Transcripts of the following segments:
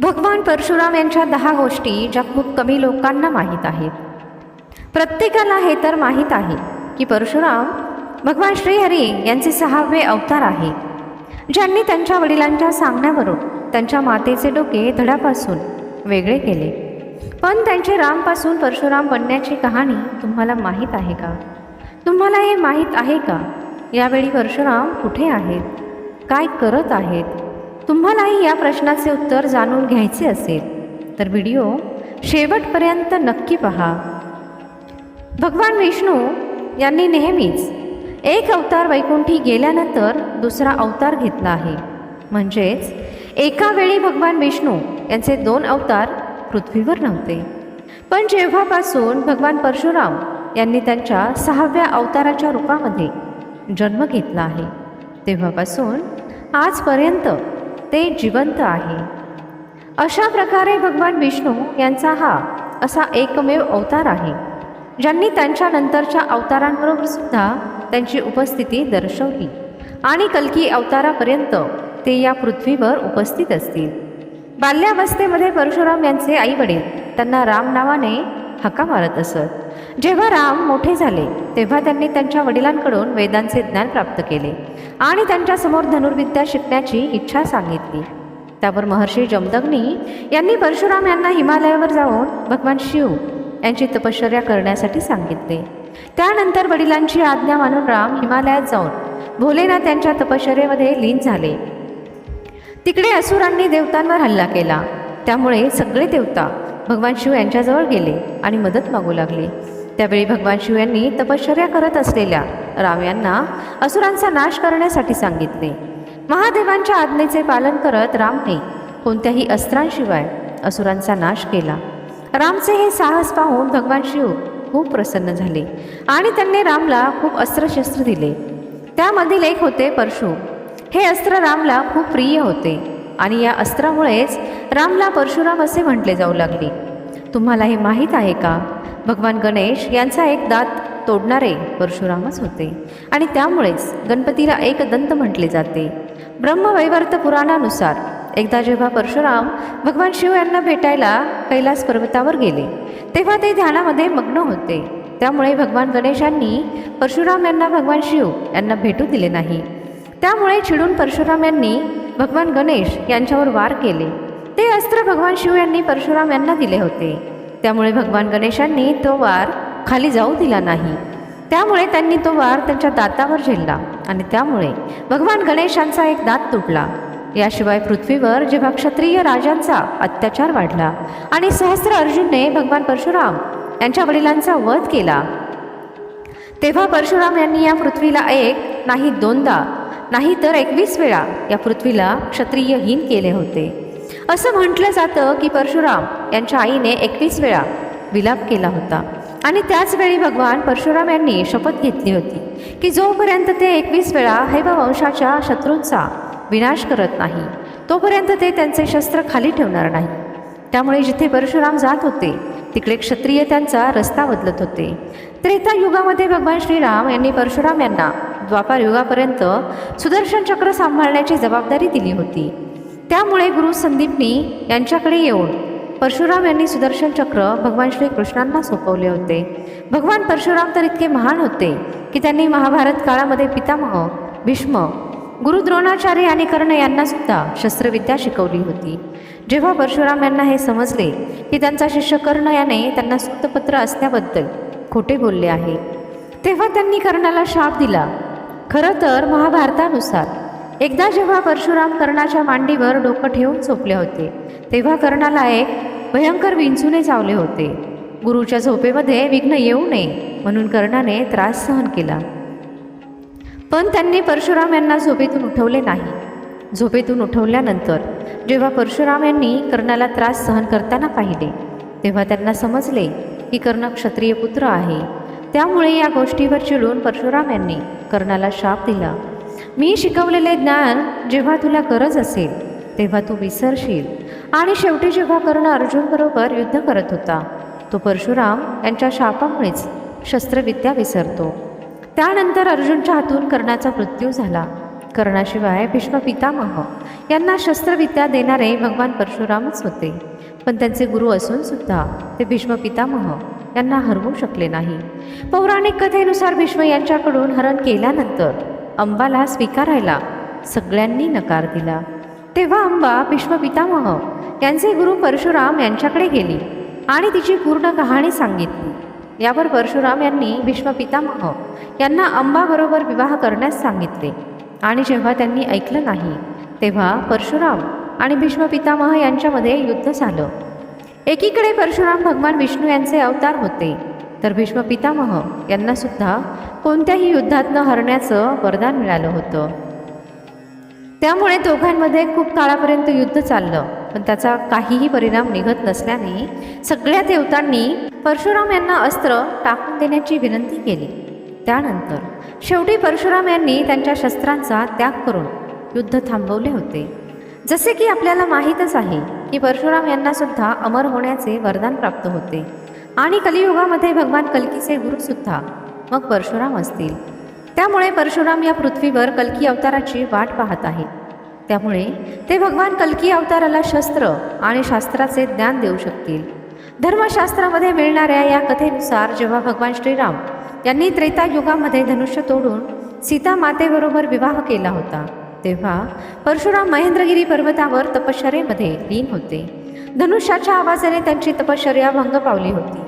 भगवान परशुराम यांच्या दहा गोष्टी ज्या खूप कमी लोकांना माहीत आहेत. प्रत्येकाला हे तर माहीत आहे की परशुराम भगवान श्रीहरी यांचे सहावे अवतार आहे. ज्यांनी त्यांच्या वडिलांच्या सांगण्यावरून त्यांच्या मातेचे डोके धडापासून वेगळे केले. पण त्यांचे रामपासून परशुराम बनण्याची कहाणी तुम्हाला माहीत आहे का? तुम्हाला हे माहीत आहे का? यावेळी परशुराम कुठे आहेत? काय करत आहेत? तुम्हालाही या प्रश्नाचे उत्तर जाणून घ्यायचे असेल तर व्हिडिओ शेवटपर्यंत नक्की पहा. भगवान विष्णू यांनी नेहमीच एक अवतार वैकुंठी गेल्यानंतर दुसरा अवतार घेतला आहे. म्हणजेच एका वेळी भगवान विष्णू यांचे दोन अवतार पृथ्वीवर नव्हते. पण जेव्हापासून भगवान परशुराम यांनी त्यांच्या सहाव्या अवताराच्या रूपामध्ये जन्म घेतला आहे तेव्हापासून आजपर्यंत ते जिवंत आहे. अशा प्रकारे भगवान विष्णू यांचा हा असा एकमेव अवतार आहे ज्यांनी त्यांच्या नंतरच्या अवतारांबरोबर सुद्धा त्यांची उपस्थिती दर्शवली आणि कलकी अवतारापर्यंत ते या पृथ्वीवर उपस्थित असतील. बाल्यावस्थेमध्ये परशुराम यांचे आईवडील त्यांना राम नावाने हका मारत असत. जेव्हा राम मोठे झाले तेव्हा त्यांनी त्यांच्या वडिलांकडून वेदांचे ज्ञान प्राप्त केले आणि त्यांच्यासमोर धनुर्विद्या शिकण्याची इच्छा सांगितली. त्यावर महर्षी जमदग्नी यांनी परशुराम यांना हिमालयावर जाऊन भगवान शिव यांची तपश्चर्या करण्यासाठी सांगितले. त्यानंतर वडिलांची आज्ञा मानून राम हिमालयात जाऊन भोलेनाथ यांच्या तपश्चर्येमध्ये लीन झाले. तिकडे असुरांनी देवतांवर हल्ला केला. त्यामुळे सगळे देवता भगवान शिव यांच्याजवळ गेले आणि मदत मागू लागले. त्यावेळी भगवान शिव यांनी तपश्चर्या करत असलेल्या राम यांना असुरांचा नाश करण्यासाठी सांगितले. महादेवांच्या आज्ञेचे पालन करत रामने कोणत्याही अस्त्रांशिवाय असुरांचा नाश केला. रामचे हे साहस पाहून भगवान शिव खूप प्रसन्न झाले आणि त्यांनी रामला खूप अस्त्रशस्त्र दिले. त्यामधील एक होते परशु. हे अस्त्र रामला खूप प्रिय होते आणि या अस्त्रामुळेच रामला परशुराम असे म्हटले जाऊ लागले. तुम्हाला हे माहीत आहे का? भगवान गणेश यांचा एक दात तोडणारे परशुरामच होते. आणि त्यामुळेच गणपतीला एक दंत म्हटले जाते. ब्रह्मवैवर्त पुराणानुसार एकदा जेव्हा परशुराम भगवान शिव यांना भेटायला कैलास पर्वतावर गेले तेव्हा ते ध्यानामध्ये मग्न होते. त्यामुळे भगवान गणेशांनी परशुराम यांना भगवान शिव यांना भेटू दिले नाही. त्यामुळे चिडून परशुराम यांनी भगवान गणेश यांच्यावर वार केले. ते अस्त्र भगवान शिव यांनी परशुराम यांना दिले होते. त्यामुळे भगवान गणेशांनी तो वार खाली जाऊ दिला नाही. त्यामुळे त्यांनी तो वार त्यांच्या दातावर झेलला आणि त्यामुळे भगवान गणेशांचा एक दात तुटला. याशिवाय पृथ्वीवर जेव्हा क्षत्रिय राजांचा अत्याचार वाढला आणि सहस्र अर्जुनने भगवान परशुराम यांच्या वडिलांचा वध केला तेव्हा परशुराम यांनी या पृथ्वीला एक नाही दोनदा नाही तर एकवीस वेळा या पृथ्वीला क्षत्रियहीन केले होते. असं म्हटलं जातं की परशुराम यांच्या आईने एकवीस वेळा विलाप केला होता. आणि त्याचवेळी भगवान परशुराम यांनी शपथ घेतली होती की जोपर्यंत ते एकवीस वेळा हैववंशाच्या शत्रूंचा विनाश करत नाही तोपर्यंत ते त्यांचे शस्त्र खाली ठेवणार नाही. त्यामुळे जिथे परशुराम जात होते तिकडे क्षत्रिय त्यांचा रस्ता बदलत होते. त्रेता युगामध्ये भगवान श्रीराम यांनी परशुराम यांना द्वापार युगापर्यंत सुदर्शन चक्र सांभाळण्याची जबाबदारी दिली होती. त्यामुळे गुरु संदीपनी यांच्याकडे येऊन परशुराम यांनी सुदर्शन चक्र भगवान श्रीकृष्णांना सोपवले होते. भगवान परशुराम तर इतके महान होते की त्यांनी महाभारत काळामध्ये पितामह भीष्म गुरु द्रोणाचार्य आणि कर्ण यांना सुद्धा शस्त्रविद्या शिकवली होती. जेव्हा परशुराम यांना हे समजले की त्यांचा शिष्य कर्ण याने त्यांना सुतपत्र असल्याबद्दल खोटे बोलले आहे तेव्हा त्यांनी कर्णाला शाप दिला. खरं तर महाभारतानुसार एकदा जेव्हा परशुराम कर्णाच्या मांडीवर डोकं ठेवून झोपले होते तेव्हा कर्णाला एक भयंकर विंचूने चावले होते. गुरुच्या झोपेमध्ये विघ्न येऊ नये म्हणून कर्णाने त्रास सहन केला. पण त्यांनी परशुराम यांना झोपेतून उठवले नाही. झोपेतून उठवल्यानंतर जेव्हा परशुराम यांनी कर्णाला त्रास सहन करताना पाहिले तेव्हा त्यांना समजले की कर्ण क्षत्रिय पुत्र आहे. त्यामुळे या गोष्टीवर चिडून परशुराम यांनी कर्णाला शाप दिला. मी शिकवलेले ज्ञान जेव्हा तुला गरज असेल तेव्हा तू विसरशील. आणि शेवटी जेव्हा कर्ण अर्जुनबरोबर युद्ध करत होता तो परशुराम यांच्या शापामुळेच शस्त्रविद्या विसरतो. त्यानंतर अर्जुनच्या हातून कर्णाचा मृत्यू झाला. कर्णाशिवाय भीष्म पितामह यांना शस्त्रविद्या देणारे भगवान परशुरामच होते. पण त्यांचे गुरु असून सुद्धा ते भीष्म पितामह यांना हरवू शकले नाही. पौराणिक कथेनुसार भीष्म यांच्याकडून हरण केल्यानंतर अंबाला स्वीकारायला सगळ्यांनी नकार दिला. तेव्हा अंबा भीष्म पितामह यांचे गुरु परशुराम यांच्याकडे गेली आणि तिची पूर्ण कहाणी सांगितली. यावर परशुराम यांनी भीष्म पितामह यांना अंबाबरोबर विवाह करण्यास सांगितले. आणि जेव्हा त्यांनी ऐकलं नाही तेव्हा परशुराम आणि भीष्म पितामह यांच्यामध्ये युद्ध झालं. एकीकडे परशुराम भगवान विष्णू यांचे अवतार होते. तर भीष्म पितामह यांना सुद्धा कोणत्याही युद्धात न हरण्याचं वरदान मिळालं होतं. त्यामुळे दोघांमध्ये खूप काळापर्यंत युद्ध चाललं. पण त्याचा काहीही परिणाम निघत नसल्याने सगळ्या देवतांनी परशुराम यांना अस्त्र टाकून देण्याची विनंती केली. त्यानंतर शेवटी परशुराम यांनी त्यांच्या शस्त्रांचा त्याग करून युद्ध थांबवले होते. जसे की आपल्याला माहीतच आहे की परशुराम यांना सुद्धा अमर होण्याचे वरदान प्राप्त होते. आणि कलियुगामध्ये भगवान कल्कीचे गुरुसुद्धा मग परशुराम असतील. त्यामुळे परशुराम या पृथ्वीवर कल्की अवताराची वाट पाहत आहे. त्यामुळे ते भगवान कल्की अवताराला शस्त्र आणि शास्त्राचे ज्ञान देऊ शकतील. धर्मशास्त्रामध्ये मिळणाऱ्या या कथेनुसार जेव्हा भगवान श्रीराम यांनी त्रेतायुगामध्ये धनुष्य तोडून सीता मातेबरोबर विवाह केला होता तेव्हा परशुराम महेंद्रगिरी पर्वतावर तपश्चर्येमध्ये लीन होते. धनुष्याच्या आवाजाने त्यांची तपश्चर्या भंग पावली होती.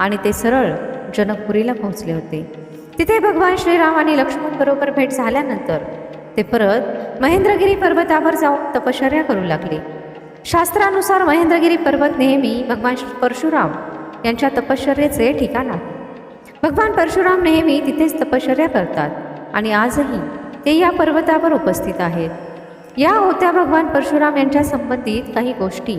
आणि ते सरळ जनकपुरीला पोहोचले होते. तिथे भगवान श्रीराम आणि लक्ष्मण बरोबर भेट झाल्यानंतर ते परत महेंद्रगिरी पर्वतावर जाऊन तपश्चर्या करू लागले. शास्त्रानुसार महेंद्रगिरी पर्वत नेहमी भगवान परशुराम यांच्या तपश्चर्येचे ठिकाण आहे. भगवान परशुराम नेहमी तिथेच तपश्चर्या करतात आणि आजही ते या पर्वतावर उपस्थित आहेत. या होत्या भगवान परशुराम यांच्या संबंधित काही गोष्टी.